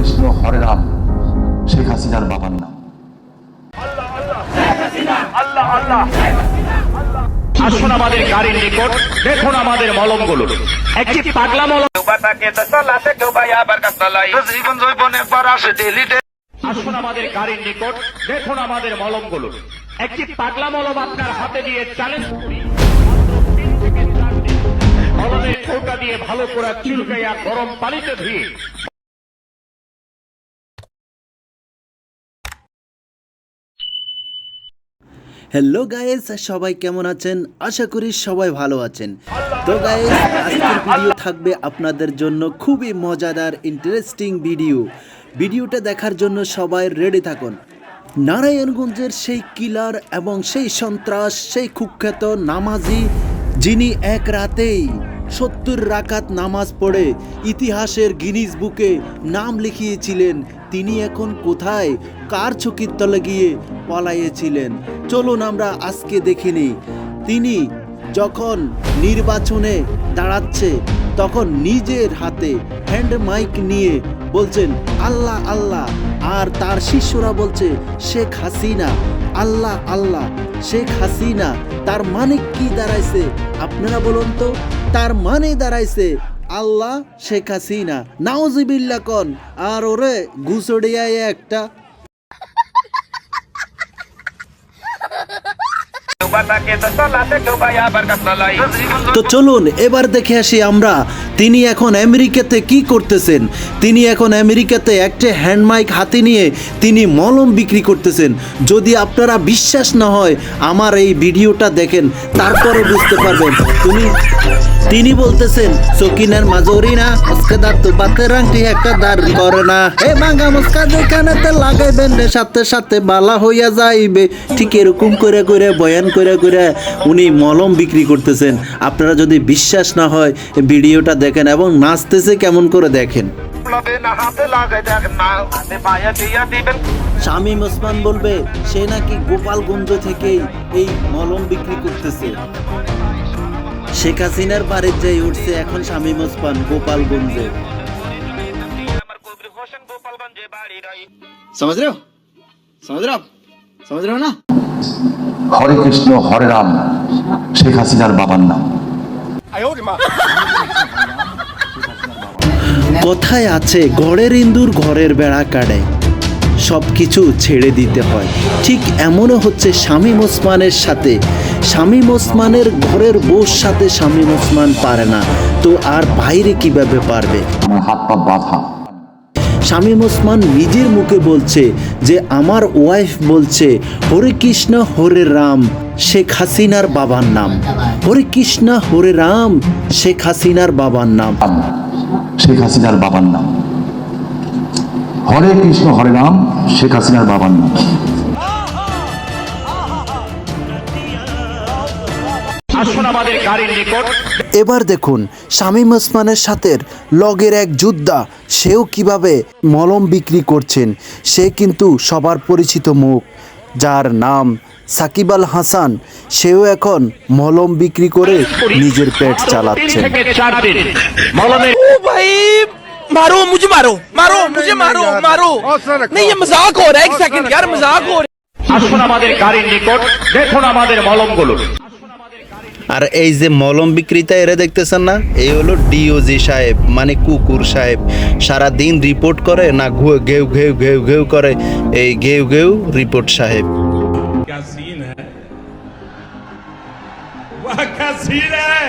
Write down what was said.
কৃষ্ণ হরে রাম। শেখ হাসিনার বাবার নাম। আসুন আমাদের গাড়ির নিকট, দেখুন আমাদের মলমগুলো একটি পাগলা মলম। আসুন আমাদের গাড়ির নিকট, দেখুন আমাদের মলমগুলো একটি পাগলা মলম আপনার হাতে দিয়ে চ্যালেঞ্জ মলমের ঠোঁটা দিয়ে ভালো করে চুলকাইয়া গরম পানিতে ধুয়ে। হ্যালো গাইস সবাই কেমন আছেন? আশা করি সবাই ভালো আছেন। তো গাইস আজকের ভিডিও থাকবে আপনাদের জন্য খুবই মজাদার ইন্টারেস্টিং ভিডিও ভিডিওটা দেখার জন্য সবাই রেডি থাকুন। নারায়ণগঞ্জের সেই কিলার এবং সেই সন্ত্রাস, সেই কুখ্যাত নামাজি, যিনি এক রাতেই সত্তর রাকাত নামাজ পড়ে ইতিহাসের গিনিস বুকে নাম লিখিয়েছিলেন তিনি এখন কোথায়? কার চকির তলে গিয়ে পলাইয়েছিলেন? চলুন আমরা আজকে দেখিনি তিনি যখন নির্বাচনে দাঁড়াচ্ছে, তখন নিজের হাতে হ্যান্ড মাইক নিয়ে বলছেন, আল্লাহ আল্লাহ। আর তার শিষ্যরা বলছে, শেখ হাসিনা। আল্লাহ আল্লাহ। শেখ হাসিনা। তার মানে কি দাঁড়াইছে? আপনারা বলুন তো। তার মানে দাঁড়াইছে আল্লাহ শেখ হাসিনা নাওজিবিল্লা কন। আর ওরে ঘুষড়িয়ায় একটা তো চলুন, এবার দেখে আসি আমরা, তিনি এখন আমেরিকাতে কি করতেছেন? তিনি এখন আমেরিকাতে একটা হ্যান্ড মাইক হাতে নিয়ে তিনি মলম বিক্রি করতেছেন। যদি আপনারা বিশ্বাস না হয়, আমার এই ভিডিওটা দেখেন, তারপরে বুঝতে পারবেন। তুমি, তিনি বলতেছেন, সকিনের মাজরি না মুস্কাদার তো বাতের আংটি একটা দাঁড় করে না। হে মাঙ্গা মুস্কা যেখানে লাগাইবেন সাথে সাথে বালা হইয়া যাইবে। ঠিক এরকম করে করে বয়ান করে করে উনি মলম বিক্রি করতেছেন আপনারা যদি বিশ্বাস না হয় এই ভিডিওটা দেখেন এবং নাচতেছে কেমন করে দেখেন লবে না হাতে লাগাই দেখ না হাতে পায়ে দিয়া দিবেন শামীম ওসমান বলবে সে নাকি গোপালগঞ্জ থেকেই এই মলম বিক্রি করতেছে শেখ হাসিনার বাড়ির যাই উঠছে এখন শামীম ওসমান গোপালগঞ্জে আমার কবির হোসেন গোপালগঞ্জে বাড়ি রই समझ रहे हो समझ रहे हो आप समझ रहे हो ना হরে কৃষ্ণ হরে রাম। শেখ হাসিনার বাবার নাম। কথায় আছে ঘরের ইন্দুর ঘরের বেড়া কাটে সব কিছু ছেড়ে দিতে হয়। ঠিক এমনও হচ্ছে শামীম ওসমানের সাথে। শামীম ওসমানের ঘরের বউর সাথে শামীম ওসমান পারে না। তো আর বাইরে কীভাবে পারবে? আমার হাত পা বাঁধা। শামীম ওসমান নিজের মুখে বলছে যে, আমার ওয়াইফ বলছে, হরে কৃষ্ণ, হরে রাম, শেখ হাসিনার বাবার নাম। হরে কৃষ্ণ, হরে রাম, শেখ হাসিনার বাবার নাম। শেখ হাসিনার বাবার নাম। হরে কৃষ্ণ, হরে রাম, শেখ হাসিনার বাবার নাম। আসুন আমাদের গাড়ির নিকট এবার দেখুন শামীম ওসমানের সাথে লগের এক যোদ্ধা সেও কিভাবে মলম বিক্রি করছেন সে কিন্তু সবার পরিচিত মুখ যার নাম সাকিব আল হাসান সেও এখন মলম বিক্রি করে নিজের পেট তিন চালাচ্ছেন থেকে চার দিন মলমের भाई मारो मुझे मारो मारो मुझे मारो मारो नहीं ये मजाक हो रहा है एक सेकंड यार मजाक हो रहा है আসুন আমাদের গাড়ির নিকট দেখুন আমাদের মলমগুলো আর এই যে মলম বিক্রেতা এরা দেখতেছেন না এই হলো ডিওজি সাহেব মানে কুকুর সাহেব সারা দিন রিপোর্ট করে না ঘু- ঘেউ ঘেউ ঘেউ ঘেউ করে এই ঘেউ ঘেউ রিপোর্ট সাহেব क्या सीन है वह क्या सीन है